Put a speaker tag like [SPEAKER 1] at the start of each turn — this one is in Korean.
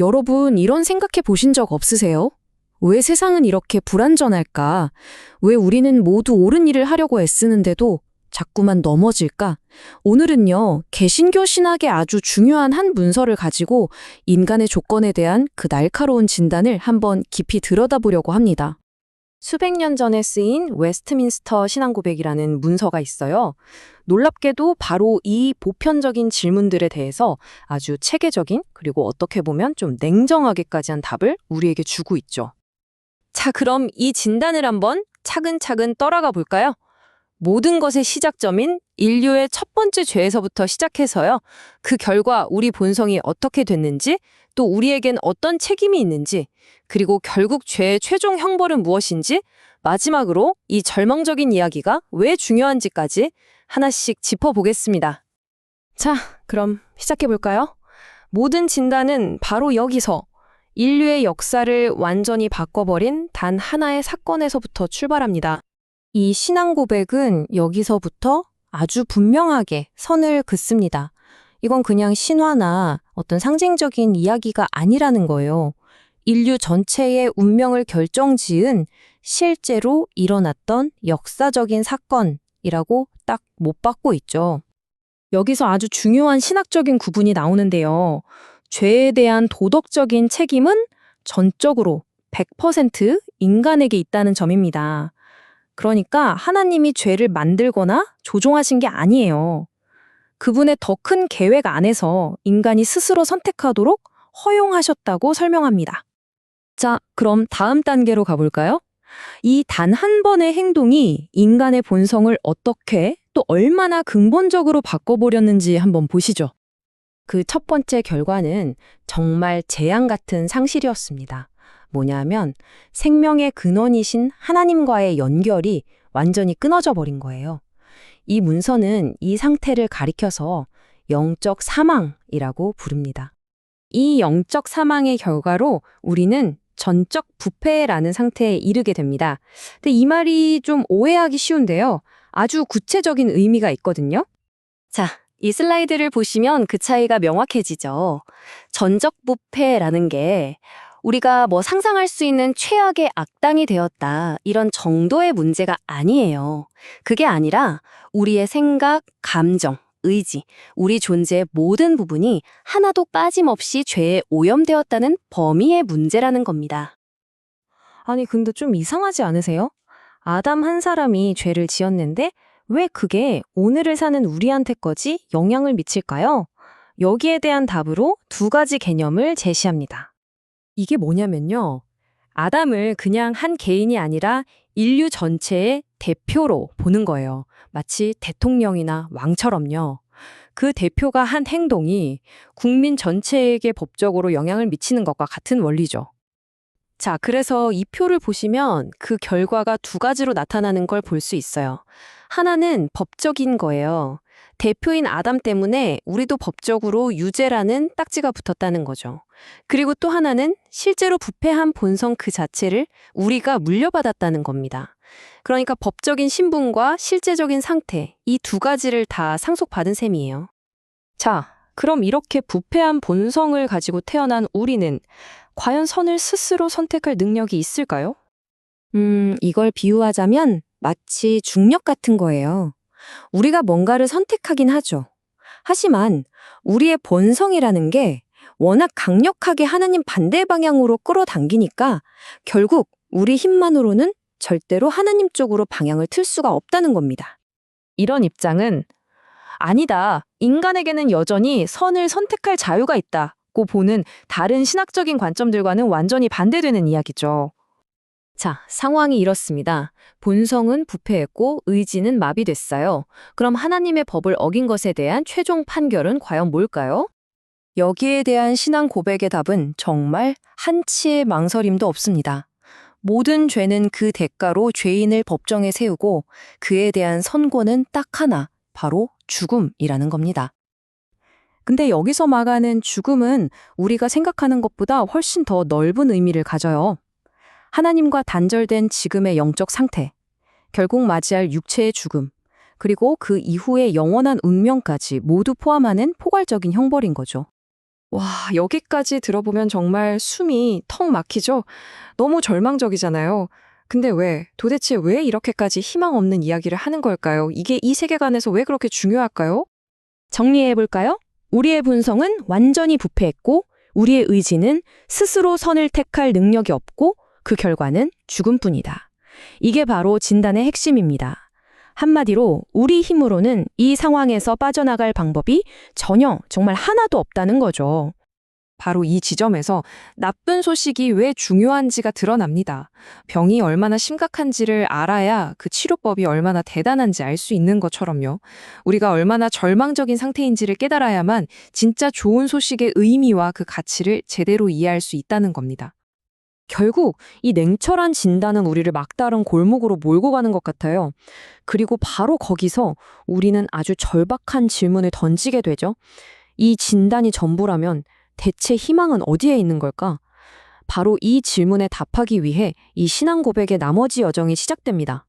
[SPEAKER 1] 여러분, 이런 생각해 보신 적 없으세요? 왜 세상은 이렇게 불완전할까? 왜 우리는 모두 옳은 일을 하려고 애쓰는데도 자꾸만 넘어질까? 오늘은요, 개신교 신학의 아주 중요한 한 문서를 가지고 인간의 조건에 대한 그 날카로운 진단을 한번 깊이 들여다보려고 합니다. 수백 년 전에 쓰인 웨스트민스터 신앙고백이라는 문서가 있어요. 놀랍게도 바로 이 보편적인 질문들에 대해서 아주 체계적인 그리고 어떻게 보면 좀 냉정하게까지 한 답을 우리에게 주고 있죠. 자, 그럼 이 진단을 한번 차근차근 떠나가 볼까요? 모든 것의 시작점인 인류의 첫 번째 죄에서부터 시작해서요. 그 결과 우리 본성이 어떻게 됐는지, 또 우리에겐 어떤 책임이 있는지, 그리고 결국 죄의 최종 형벌은 무엇인지, 마지막으로 이 절망적인 이야기가 왜 중요한지까지 하나씩 짚어보겠습니다. 자, 그럼 시작해볼까요? 모든 진단은 바로 여기서 인류의 역사를 완전히 바꿔버린 단 하나의 사건에서부터 출발합니다. 이 신앙 고백은 여기서부터 아주 분명하게 선을 긋습니다. 이건 그냥 신화나 어떤 상징적인 이야기가 아니라는 거예요. 인류 전체의 운명을 결정 지은 실제로 일어났던 역사적인 사건이라고 딱 못 받고 있죠. 여기서 아주 중요한 신학적인 구분이 나오는데요. 죄에 대한 도덕적인 책임은 전적으로 100% 인간에게 있다는 점입니다. 그러니까 하나님이 죄를 만들거나 조종하신 게 아니에요. 그분의 더 큰 계획 안에서 인간이 스스로 선택하도록 허용하셨다고 설명합니다. 자, 그럼 다음 단계로 가볼까요? 이 단 한 번의 행동이 인간의 본성을 어떻게 또 얼마나 근본적으로 바꿔보렸는지 한번 보시죠. 그 첫 번째 결과는 정말 재앙 같은 상실이었습니다. 뭐냐면 생명의 근원이신 하나님과의 연결이 완전히 끊어져 버린 거예요. 이 문서는 이 상태를 가리켜서 영적 사망이라고 부릅니다. 이 영적 사망의 결과로 우리는 전적 부패라는 상태에 이르게 됩니다. 근데 이 말이 좀 오해하기 쉬운데요. 아주 구체적인 의미가 있거든요. 자, 이 슬라이드를 보시면 그 차이가 명확해지죠. 전적 부패라는 게 우리가 뭐 상상할 수 있는 최악의 악당이 되었다. 이런 정도의 문제가 아니에요. 그게 아니라 우리의 생각, 감정, 의지, 우리 존재의 모든 부분이 하나도 빠짐없이 죄에 오염되었다는 범위의 문제라는 겁니다. 아니, 근데 좀 이상하지 않으세요? 아담 한 사람이 죄를 지었는데 왜 그게 오늘을 사는 우리한테까지 영향을 미칠까요? 여기에 대한 답으로 두 가지 개념을 제시합니다. 이게 뭐냐면요. 아담을 그냥 한 개인이 아니라 인류 전체의 대표로 보는 거예요. 마치 대통령이나 왕처럼요. 그 대표가 한 행동이 국민 전체에게 법적으로 영향을 미치는 것과 같은 원리죠. 자, 그래서 이 표를 보시면 그 결과가 두 가지로 나타나는 걸 볼 수 있어요. 하나는 법적인 거예요. 대표인 아담 때문에 우리도 법적으로 유죄라는 딱지가 붙었다는 거죠. 그리고 또 하나는 실제로 부패한 본성 그 자체를 우리가 물려받았다는 겁니다. 그러니까 법적인 신분과 실제적인 상태, 이 두 가지를 다 상속받은 셈이에요. 자, 그럼 이렇게 부패한 본성을 가지고 태어난 우리는 과연 선을 스스로 선택할 능력이 있을까요? 음, 이걸 비유하자면 마치 중력 같은 거예요. 우리가 뭔가를 선택하긴 하죠. 하지만 우리의 본성이라는 게 워낙 강력하게 하나님 반대 방향으로 끌어당기니까 결국 우리 힘만으로는 절대로 하나님 쪽으로 방향을 틀 수가 없다는 겁니다. 이런 입장은 아니다. 인간에게는 여전히 선을 선택할 자유가 있다고 보는 다른 신학적인 관점들과는 완전히 반대되는 이야기죠. 자, 상황이 이렇습니다. 본성은 부패했고 의지는 마비됐어요. 그럼 하나님의 법을 어긴 것에 대한 최종 판결은 과연 뭘까요? 여기에 대한 신앙 고백의 답은 정말 한치의 망설임도 없습니다. 모든 죄는 그 대가로 죄인을 법정에 세우고 그에 대한 선고는 딱 하나, 바로 죽음이라는 겁니다. 근데 여기서 말하는 죽음은 우리가 생각하는 것보다 훨씬 더 넓은 의미를 가져요. 하나님과 단절된 지금의 영적 상태, 결국 맞이할 육체의 죽음, 그리고 그 이후의 영원한 운명까지 모두 포함하는 포괄적인 형벌인 거죠.
[SPEAKER 2] 와, 여기까지 들어보면 정말 숨이 턱 막히죠? 너무 절망적이잖아요. 근데 왜, 도대체 왜 이렇게까지 희망 없는 이야기를 하는 걸까요? 이게 이 세계관에서 왜 그렇게 중요할까요?
[SPEAKER 1] 정리해 볼까요? 우리의 본성은 완전히 부패했고 우리의 의지는 스스로 선을 택할 능력이 없고 그 결과는 죽음뿐이다. 이게 바로 진단의 핵심입니다. 한마디로 우리 힘으로는 이 상황에서 빠져나갈 방법이 전혀 정말 하나도 없다는 거죠.
[SPEAKER 2] 바로 이 지점에서 나쁜 소식이 왜 중요한지가 드러납니다. 병이 얼마나 심각한지를 알아야 그 치료법이 얼마나 대단한지 알 수 있는 것처럼요. 우리가 얼마나 절망적인 상태인지를 깨달아야만 진짜 좋은 소식의 의미와 그 가치를 제대로 이해할 수 있다는 겁니다.
[SPEAKER 1] 결국 이 냉철한 진단은 우리를 막다른 골목으로 몰고 가는 것 같아요. 그리고 바로 거기서 우리는 아주 절박한 질문을 던지게 되죠. 이 진단이 전부라면 대체 희망은 어디에 있는 걸까? 바로 이 질문에 답하기 위해 이 신앙 고백의 나머지 여정이 시작됩니다.